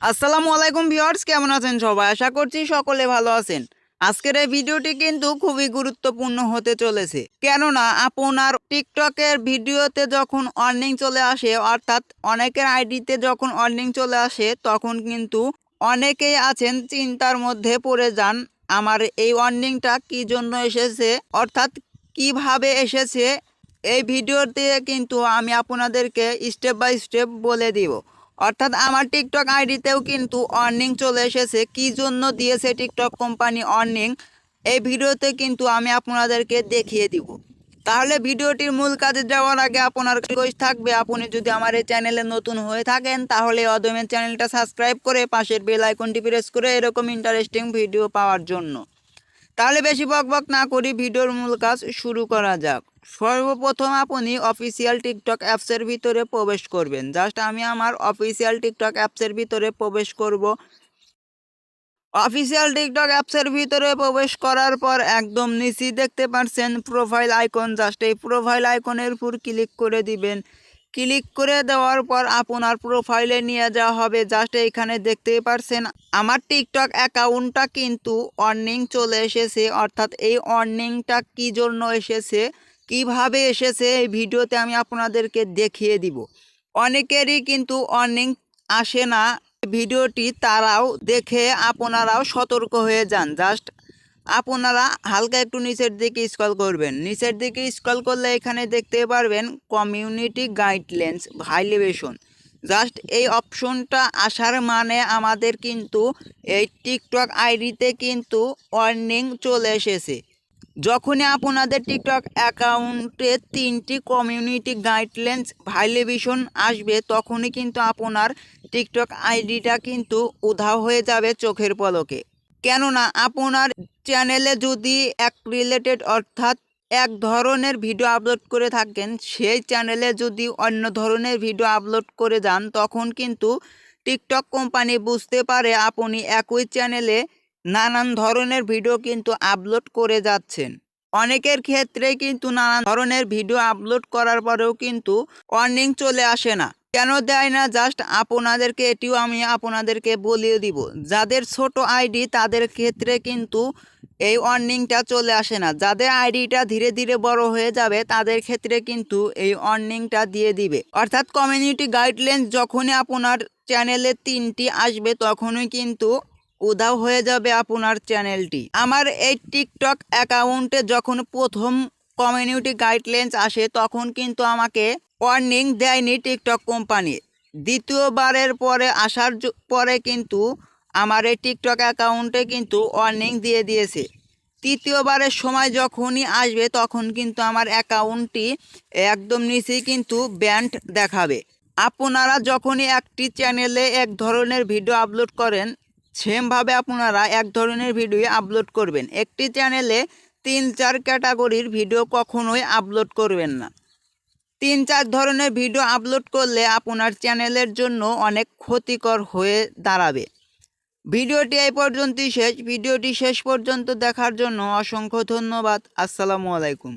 আসসালামু আলাইকুম ভিউয়ার্স, কেমন আছেন সবাই? আশা করছি সকলে ভালো আছেন। আজকের এই ভিডিওটি কিন্তু খুবই গুরুত্বপূর্ণ হতে চলেছে। কেননা আপনার টিকটকের ভিডিওতে যখন অর্নিং চলে আসে, অর্থাৎ অনেকের আইডিতে যখন অর্নিং চলে আসে, তখন কিন্তু অনেকেই আছেন চিন্তার মধ্যে পড়ে যান, আমার এই অর্নিংটা কি জন্য এসেছে, অর্থাৎ কীভাবে এসেছে, এই ভিডিওতে কিন্তু আমি আপনাদেরকে স্টেপ বাই স্টেপ বলে দিব। অর্থাৎ আমার টিকটক আইডিতেও কিন্তু অর্নিং চলে এসেছে। কি জন্য দিয়েছে টিকটক কোম্পানি অর্নিং এই ভিডিওতে কিন্তু আমি আপনাদেরকে দেখিয়ে দিব। তাহলে ভিডিওটির মূল কাজে যাওয়ার আগে আপনার রিকোয়েস্ট থাকবে, আপনি যদি আমার এই চ্যানেলে নতুন হয়ে থাকেন, তাহলে অদমের চ্যানেলটা সাবস্ক্রাইব করে পাশের বেল আইকনটি প্রেস করে এরকম ইন্টারেস্টিং ভিডিও পাওয়ার জন্য। তাহলে বেশি বক বক না করি, ভিডিওর মূল কাজ শুরু করা যাক। সর্বপ্রথম আপনি অফিসিয়াল টিকটক অ্যাপসের ভিতরে প্রবেশ করবেন। জাস্ট আমি আমার অফিসিয়াল টিকটক অ্যাপসের ভিতরে প্রবেশ করব। অফিসিয়াল টিকটক অ্যাপসের ভিতরে প্রবেশ করার পর একদম নিচে দেখতে পাচ্ছেন প্রোফাইল আইকন জাস্ট এই প্রোফাইল আইকনের উপর ক্লিক করে দিবেন। ক্লিক করে দেওয়ার পর আপনার প্রোফাইলে নিয়ে যাওয়া হবে। জাস্ট এইখানে দেখতেই পারছেন আমার টিকটক অ্যাকাউন্টটা কিন্তু অর্নিং চলে এসেছে। অর্থাৎ এই অর্নিংটা কী জন্য এসেছে? কীভাবে এসেছে এই ভিডিওতে আমি আপনাদেরকে দেখিয়ে দিব। অনেকেরই কিন্তু অর্নিং আসে না। ভিডিওটি তারাও দেখে আপনারাও সতর্ক হয়ে যান। জাস্ট আপনারা হালকা একটু নিচের দিকে স্কল করবেন। নিচের দিকে স্কল করলে এখানে দেখতে পারবেন কমিউনিটি গাইডলাইন্স ভাইলেশন জাস্ট এই অপশনটা আসার মানে আমাদের কিন্তু এই টিকটক আইডিতে কিন্তু অর্নিং চলে এসেছে। যখনই আপনাদের টিকটক অ্যাকাউন্টে তিনটি কমিউনিটি গাইডলাইন্স ভাইলেশন আসবে, তখনই কিন্তু আপনার টিকটক আইডিটা কিন্তু উধাও হয়ে যাবে চোখের পলকে। কেননা আপনার চ্যানেলে যদি এক রিলেটেড অর্থাৎ এক ধরনের ভিডিও আপলোড করে থাকেন, সেই চ্যানেলে যদি অন্য ধরনের ভিডিও আপলোড করে যান, তখন কিন্তু টিকটক কোম্পানি বুঝতে পারে আপনি একই চ্যানেলে নানান ধরনের ভিডিও কিন্তু আপলোড করে যাচ্ছেন। অনেকের ক্ষেত্রে কিন্তু নানান ধরনের ভিডিও আপলোড করার পরেও কিন্তু অর্নিং চলে আসে না। কেন দেয় না? জাস্ট আপনাদেরকে, এটিও আমি আপনাদেরকে বলিয়ে দিব। যাদের ছোট আইডি তাদের ক্ষেত্রে কিন্তু এই অর্নিংটা চলে আসে না। যাদের আইডিটা ধীরে ধীরে বড় হয়ে যাবে, তাদের ক্ষেত্রে কিন্তু এই অর্নিংটা দিয়ে দিবে। অর্থাৎ কমিউনিটি গাইডলাইন যখনই আপনার চ্যানেলে তিনটি আসবে, তখনই কিন্তু উধাও হয়ে যাবে আপনার চ্যানেলটি। আমার এই টিকটক অ্যাকাউন্টে যখন প্রথম কমিউনিটি গাইডলাইন্স আসে, তখন কিন্তু আমাকে ওয়ার্নিং দেয়নি টিকটক কোম্পানি। দ্বিতীয়বারের পরে আসার পরে কিন্তু আমার এই টিকটক অ্যাকাউন্টে কিন্তু ওয়ার্নিং দিয়ে দিয়েছে। তৃতীয়বারের সময় যখনই আসবে, তখন কিন্তু আমার অ্যাকাউন্টটি একদম নিচেই কিন্তু ব্যান্ড দেখাবে। আপনারা যখনই একটি চ্যানেলে এক ধরনের ভিডিও আপলোড করেন সেমভাবে আপনারা এক ধরনের ভিডিও আপলোড করবেন। একটি চ্যানেলে তিন চার ক্যাটাগরির ভিডিও কখনোই আপলোড করবেন না। তিন চার ধরনের ভিডিও আপলোড করলে আপনার চ্যানেলের জন্য অনেক ক্ষতিকর হয়ে দাঁড়াবে। ভিডিওটি এই পর্যন্তই শেষ। ভিডিওটি শেষ পর্যন্ত দেখার জন্য অসংখ্য ধন্যবাদ। আসসালামু আলাইকুম।